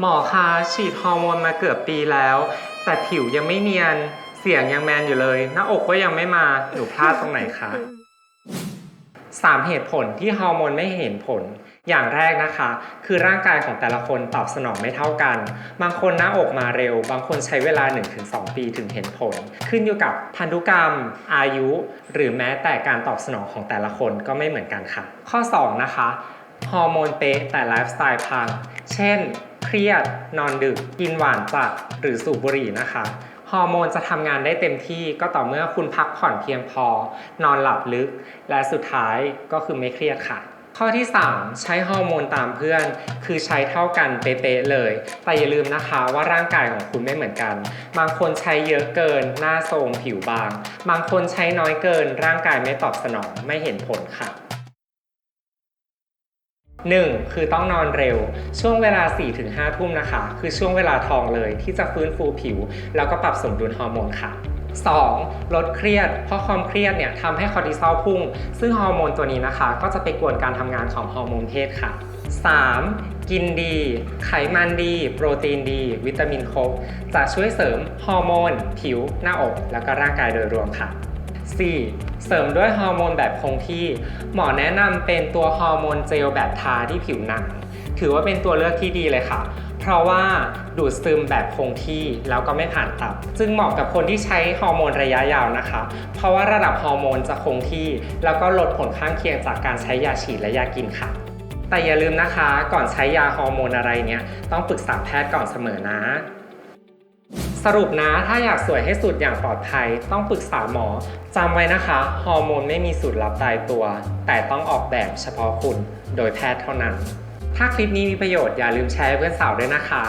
หมอคะฉีดฮอร์โมนมาเกือบปีแล้ว แต่ผิวยังไม่เนียน เสียงยังแมนอยู่เลย หน้าอกก็ยังไม่มา หนูพลาดตรงไหนคะสามเหตุผลที่ฮอร์โมนไม่เห็นผล อย่างแรกนะคะ คือร่างกายของแต่ละคนตอบสนองไม่เท่ากัน บางคนหน้าอกมาเร็ว บางคนใช้เวลา 1-2 ปีถึงเห็นผล ขึ้นอยู่กับพันธุกรรม อายุ หรือแม้แต่การตอบสนองของแต่ละคนก็ไม่เหมือนกันค่ะ ข้อ 2 นะคะฮอร์โมนเป๊ะแต่ไลฟ์สไตล์พัง เช่น เครียด นอนดึก กินหวานจัด หรือสูบบุหรี่นะคะ ฮอร์โมนจะทำงานได้เต็มที่ก็ต่อเมื่อคุณพักผ่อนเพียงพอ นอนหลับลึก และสุดท้ายก็คือไม่เครียดค่ะ ข้อที่ 3 ใช้ฮอร์โมนตามเพื่อน คือใช้เท่ากันเป๊ะๆเลย แต่อย่าลืมนะคะว่าร่างกายของคุณไม่เหมือนกัน บางคนใช้เยอะเกิน หน้าโทรมผิวบาง บางคนใช้น้อยเกิน ร่างกายไม่ตอบสนองไม่เห็นผลค่ะ 1. คือต้องนอนเร็ว ช่วงเวลา 4-5 ทุ่มนะคะ คือช่วงเวลาทองเลยที่จะฟื้นฟูผิว แล้วก็ปรับสมดุลฮอร์โมนค่ะ 2. ลดเครียด เพราะความเครียดเนี่ยทำให้คอร์ติซอลพุ่ง ซึ่งฮอร์โมนตัวนี้นะคะ ก็จะไปกวนการทำงานของฮอร์โมนเพศค่ะ 3. กินดี ไขมันดี โปรตีนดี วิตามินครบ จะช่วยเสริมฮอร์โมน ผิว หน้าอก แล้วก็ร่างกายโดยรวมค่ะ 4. เสริมด้วยฮอร์โมนแบบคงที่ หมอแนะนำเป็นตัวฮอร์โมนเจลแบบทาที่ผิวหนัง ถือว่าเป็นตัวเลือกที่ดีเลยค่ะ เพราะว่าดูดซึมแบบคงที่แล้วก็ไม่ผ่านตับจึงเหมาะกับคนที่ใช้ฮอร์โมนระยะยาวนะคะ เพราะว่าระดับฮอร์โมนจะคงที่ แล้วก็ลดผลข้างเคียงจากการใช้ยาฉีดและยากินค่ะแต่อย่าลืมนะคะ ก่อนใช้ยาฮอร์โมนอะไรเนี่ยต้องปรึกษาแพทย์ก่อนเสมอนะ สรุปนะถ้าอยากสวยให้สุดอย่างปลอดภัย ต้องปรึกษาหมอจำไว้นะคะ ฮอร์โมนไม่มีสูตรลับตายตัว แต่ต้องออกแบบเฉพาะคุณโดยแพทย์เท่านั้น ถ้าคลิปนี้มีประโยชน์อย่าลืมแชร์เพื่อนสาวด้วยนะคะ